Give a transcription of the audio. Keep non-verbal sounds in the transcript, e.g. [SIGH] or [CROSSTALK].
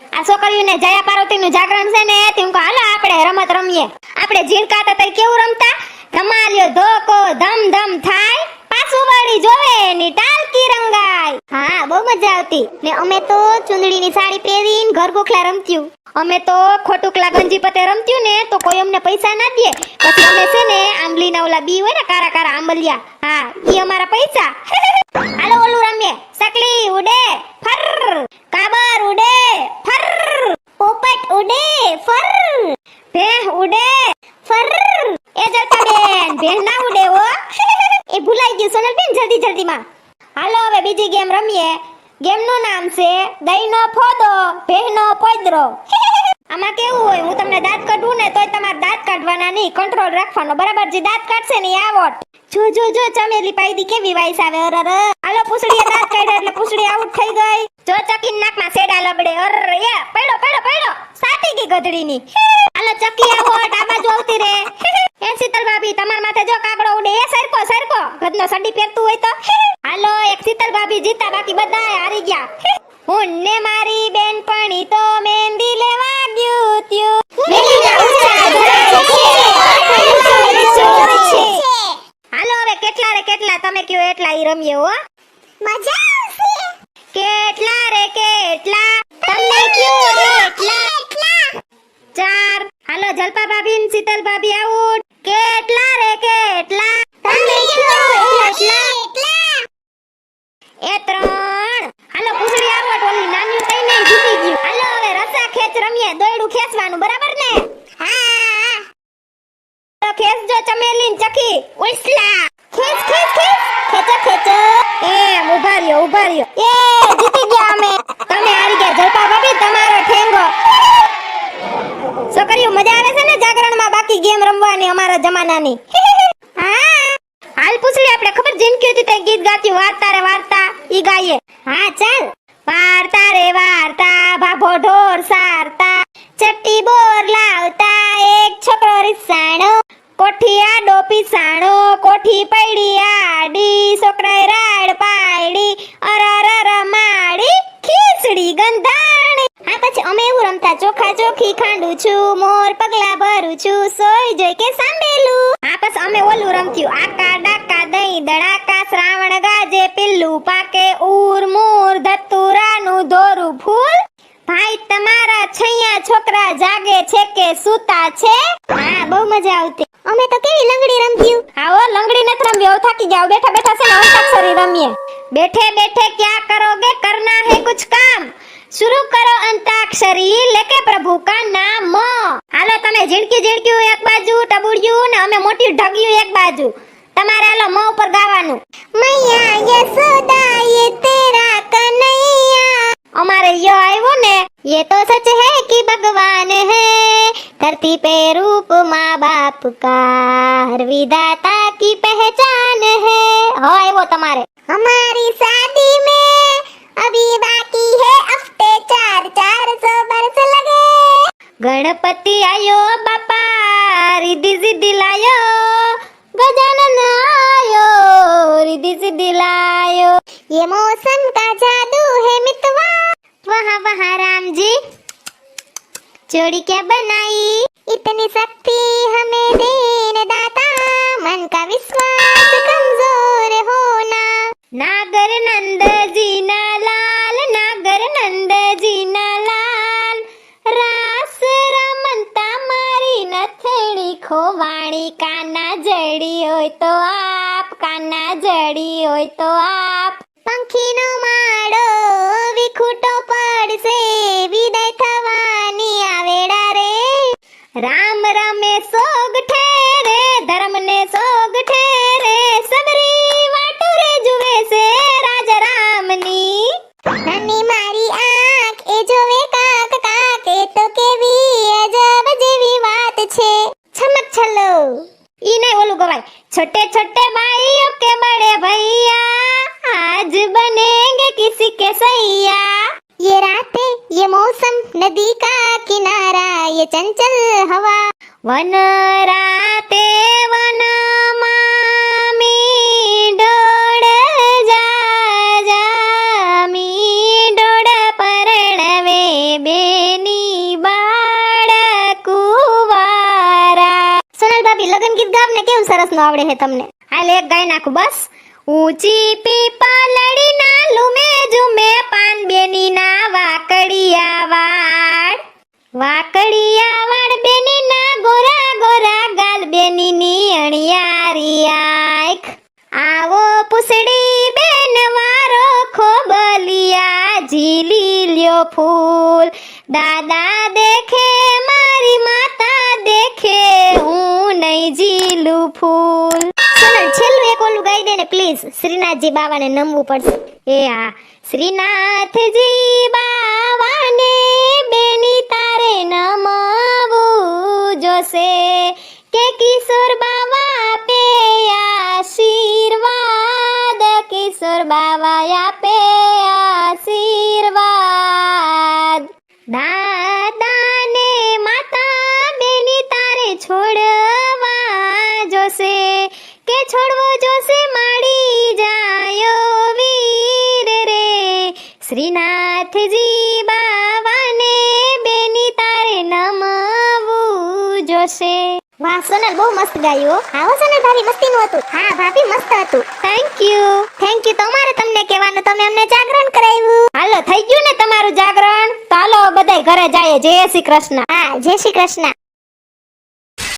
આ છોકરીઓને જયા પાર્વતીનું જાગરણ છે ને તે હું હાલો, આપણે રમત રમીએ. આપણે ઝીણકા હતા કેવું રમતા? ધમાલ્યો ધોકો ધમ ધમ થાય, પાછું વળી જોવે, એની ટાલકી રંગાય. હા, બહુ મજા આવતી. ને અમે તો ચુંદડીની સાડી પહેરીને ઘર ગોખલા રમત્યું. અમે તો ખોટુકલા ગંજી પતે રમત્યું ને, તો કોઈ અમને પૈસા ના દે. પછી અમે છે ને, આંબલીના ઓલા બી હોય ને, કારા કારા આંબલિયા. હા, ઈ અમારા પૈસા. [LAUGHS] હાલો, ઓલું રમીએ. સકલી ઉડે. ફર કાબર ઉડે ફર પોપટ ઉડે ફર ભેહ ઉડે ફર એ જલતા બેન ભેહ ના ઉડે ઓ [LAUGHS] એ ભૂલાઈ ગયું સોનલ બેન જલ્દી જલ્દી માં હાલો, હવે બીજી ગેમ રમીએ. ગેમનું નામ છે દહીંનો ફોદો ભેહનો પોદરો. [LAUGHS] આમાં કેવું હોય, હું તમને દાંત કાઢું ને તોય તમારે દાંત કાઢવાના નહીં. કંટ્રોલ રાખવાનો. બરાબર જે દાંત કાઢશે ને એ આવટ. જો જો જો, ચમેલી પાઈ દી કેવી વાઈસ આવે અરર હાલો, પૂછડીએ દાંત કાઢ્યા એટલે પૂછડી આઉટ થઈ ગઈ. જો ચકી નાકમાં સેડા લબડે અરર એ પડ્યો પડ્યો પડ્યો સાટી ગઈ ગધડીની. હાલો ચકી આવો ડાબા જોવતી રે એ શીતલ ભાભી તમાર માથે જો કાગડો ઉડે એ સરકો સરકો ગધનો સડી પહેરતું હોય તો. હાલો એક શીતલ ભાભી જીતા બાકી બધા હારી ગયા. હું ને મારી બેનપણી તો મહેંદી લેવા ગયું ત્યું હાલો હવે કેટલા રે કેટલા? તમે કયો એટલા ઈ રમીએ હો. મજા આવશે કેટલા રે કેટલા તમને કયો એટલા ચાર હાલો જલપા ભાભી ને શીતલ ભાભી આઉટ. કેટલા રે કેટલા? તમને કયો એટલા. એ ત્રણ. હાલો પૂછડી આવટ ઓલી નાની કઈ નહીં જીતી ગયું. હાલો હવે રસા ખેંચ રમીએ. દોયડું ખેંચવાનું બરાબર ને? હા. તો ખેંચજો ચમેલી ચકી. ઉસલા. ખેંચ ખેંચ ખેંચ. ખેંચો ખેંચો. એમ ઊભા રહ્યો ઊભા રહ્યો. એ જીતી ગયા અમે. તમે હારી ગયા. જલપા ભાભી તમારો ઠેંગો. છોકરીઓ મજા આવે છે? જાગરણમાં બાકી ગેમ રમવાની અમારા જમાનાની. હાલ પૂછડી આપણે, ખબર જિંદગી હતી તે ગીત ગાતી, વાર્તા રે વાર્તા, ઈ ગાઈએ. હા, ચાલ. વાર્તા રે વાર્તા, ભાભો ઢોર સારતા, ચટ્ટી બોર લાવતા, એક છોકરો રિસાણો, કોઠિયા ડોપી સાણો, કોઠી પૈડી આડી, છોકરાએ રાડ પાડી અરર માડી, ખીચડી ગંધાણી હા પછી અમે એવું રમતા ચોખા ચોખી ખાંડું છું, મોર પગલા ભરું છું, સોય જોઈ કે સાંભેલું. હા પછી અમે ઓલું રમત્યું આકા ડાકા દહીં દડાકા, શ્રાવણ ગાજે પિલ્લું પાકે ઉર મૂર ધતુરાનું દોરું ફૂલ. ભાઈ તમારા છૈયા છોકરા જાગે છે કે સૂતા છે? હા, બહુ મજા આવતી. અમે તો કેવી લંગડી રમત્યું આવો, લંગડી નથી રમવી, હવે થાકી ગયા. હવે બેઠા બેઠા છે ને અંતાક્ષરી રમીએ. બેઠે બેઠે ક્યા કરોગે? કરના હે કુછ કામ. शुरू करो अंताक्षरी लेके प्रभु का नाम હાલો તમે ઝીણકી ઝીણક્યું એક બાજુ ટબુડિયું ને અમે મોટી ઢગિયું એક બાજુ તમારે હાલો મ ઉપર ગાવાનું મૈયા યશોદા યે તેરા કનૈયા અમારે યો આવ્યો ને ये तो सच है कि भगवान है धरती पे रूप माँ बाप का हर विधाता की पहचान है हो આવ્યો તમારે हमारी शादी में अभी बाकी है हफ्ते चार चार सौ बरस लगे गणपति आयो बापा रिद्धि सिद्धि लायो गजानन आयो रिद्धि सिद्धि लायो ये मौसम का जादू है मितवा वहाँ वहाँ राम जी जोड़ी क्या बनाई इतनी शक्ति हमें देने दाता मन का विश्वास कमजोर ખોવાણી કાના જડી હોય તો આપ, કાના જડી હોય તો આપ. પંખીનો માળો વિખૂટો પડશે, વિદાય થવાની આવેડા રે. રામ રમે સોગ ઠેરે, ધર્મને સોગ छोटे छोटे માઈઓ के बड़े भैया आज बनेंगे किसी के सैया ये रातें ये मौसम नदी का किनारा ये चंचल हवा वन रातें वन ગીત ગાવ ને કેવું સરસનું આવડે છે તમને? હાલ એક ગાઈ નાખું, બસ. ઊંચી પીપાલડી ના લુમે જુમે પાન બેની ના વાકડિયા વાળ વાકડિયા વાળ બેની ના ગોરા ગોરા ગાલ બેની ની અણિયારી આંખ. આવો પૂસડી બેન, વારો ખોબલિયા ઝીલી લ્યો ફૂલ. દાદા દેખે મારી માતા ઝીલું ફૂલ. સુનલ, છેલ્લું એક ઓલું ગાઈ દે ને પ્લીઝ શ્રીનાથજી બાવાને નમવું પડશે. એ હા શ્રીનાથજી બાવાને બેની તારે નમવું જોશે કે કિશોર બાવા પે આશીર્વાદ, કિશોર બાવા શ્રીનાથજી બાવાને બેની તારે નમવું જોશે. વાહ સોનલ બહુ મસ્ત ગાયું હો. સોનલ ભાભી મસ્તીનું હતું. હા ભાભી મસ્ત હતું. થેન્ક યુ થેન્ક યુ તમારે તમને કહેવાનું તમે અમને જાગરણ કરાવ્યું. હાલો થઈ ગયું ને તમારું જાગરણ? તો હાલો બધાય ઘરે જાય જય શ્રી કૃષ્ણ. હા જય શ્રી કૃષ્ણ.